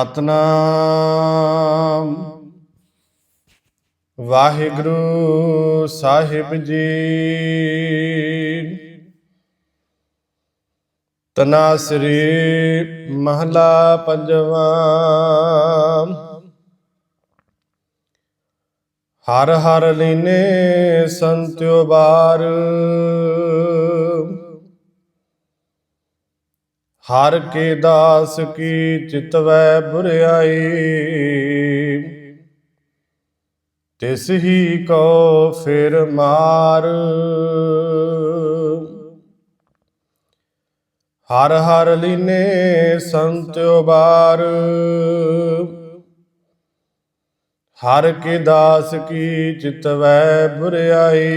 ਸਤਨਾਮ। ਵਾਹਿਗੁਰੂ ਸਾਹਿਬ ਜੀ। ਤਨਾਸਰੀ ਮਹਲਾ ਪੰਜਵਾ। ਹਰ ਹਰ ਲੀਨੇ ਸੰਤਿਓ ਬਾਰ। ਹਰ ਕੇ ਦਾਸ ਕੀ ਚਿਤਵੈ ਬੁਰਿਆਈ। ਤਿਸ ਹੀ ਕੋ ਫਿਰ ਮਾਰ। ਹਰ ਹਰ ਲੀਨੇ ਸੰਤਿਓ ਬਾਰ ਹਰ ਕੇ ਦਾਸ ਕੀ ਚਿਤਵੈ ਬੁਰਿਆਈ।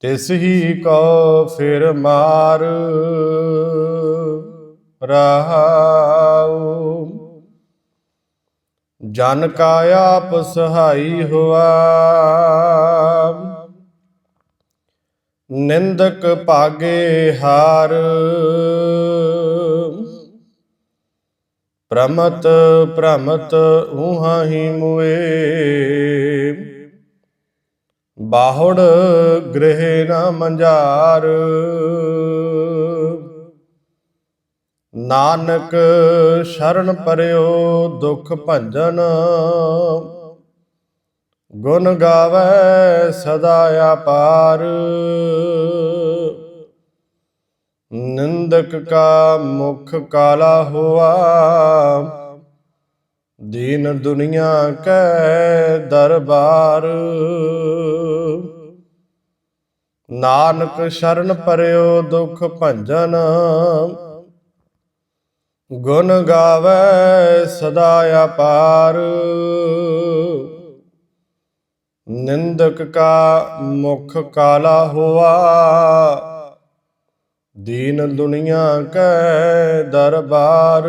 ਤਿਸ ਹੀ ਕੋ ਫਿਰ ਮਾਰ ਰਹਾਉ ਜਨ ਕਾ ਆਪ ਸਹਾਈ ਹੋਆ। ਨਿੰਦਕ ਭਾਗੇ ਹਾਰ। ਪ੍ਰਮਤ ਭ੍ਰਮਤ ਉਹਾਂ ਹੀ ਮੁਏ। ਬਾਹੜ ਗ੍ਰਹਿ ਨਾ ਮੰਝਾਰ। ਨਾਨਕ ਸ਼ਰਨ ਪਰਿਓ ਦੁਖ ਭੰਜਨ। ਗੁਣ ਗਾਵੇ ਸਦਾ ਆਪਾਰ ਨਿੰਦਕ ਕਾ ਮੁਖ ਕਾਲਾ ਹੋਆ। ਦੀਨ ਦੁਨੀਆ ਕੈ ਦਰਬਾਰ। ਨਾਨਕ ਸ਼ਰਨ ਪਰਿਓ ਦੁਖ ਭੰਜਨ। ਗੁਣ ਗਾਵੇ ਸਦਾ ਆਪਾਰ ਨਿੰਦਕ ਕਾ ਮੁਖ ਕਾਲਾ ਹੋਆ। ਦੀਨ ਦੁਨੀਆ ਕੈ ਦਰਬਾਰ।